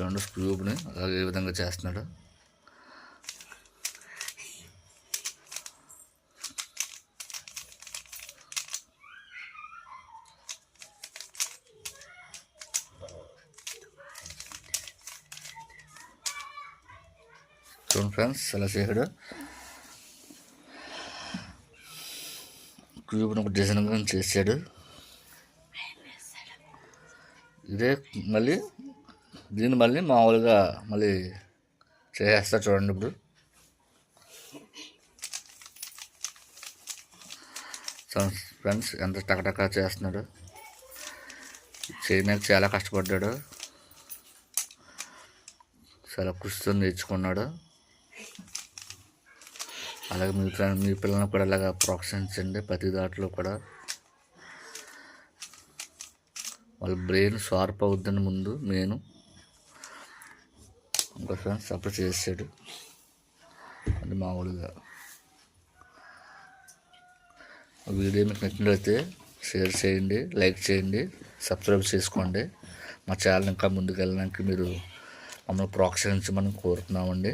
చూడండి స్క్రూబ్ని అలాగే ఏ విధంగా చేస్తున్నాడు. చూడండి ఫ్రెండ్స్ అలా చేశాడు. క్యూబ్ని ఒక డిజైన్గా చేశాడు. ఇదే మళ్ళీ దీన్ని మళ్ళీ మామూలుగా మళ్ళీ చేసేస్తా చూడండి ఇప్పుడు. ఫ్రెండ్స్ ఎంత టకటకా చేస్తున్నాడు. చేయడానికి చాలా కష్టపడ్డాడు. చాలా కృషితో నేర్చుకున్నాడు. అలాగే మీ మీ పిల్లలను కూడా అలాగా ప్రోత్సహించండి ప్రతి దాంట్లో కూడా. వాళ్ళ బ్రెయిన్ షార్ప్ అవుద్దని ముందు నేను ఇంకో ఫ్రెండ్స్ సపోర్ట్ చేసాడు అది మామూలుగా. వీడియో మీకు నచ్చినట్లయితే షేర్ చేయండి లైక్ చేయండి సబ్స్క్రైబ్ చేసుకోండి. మా ఛానల్ ఇంకా ముందుకు వెళ్ళడానికి మీరు మమ్మల్ని ప్రోత్సహించమని కోరుతున్నామండి.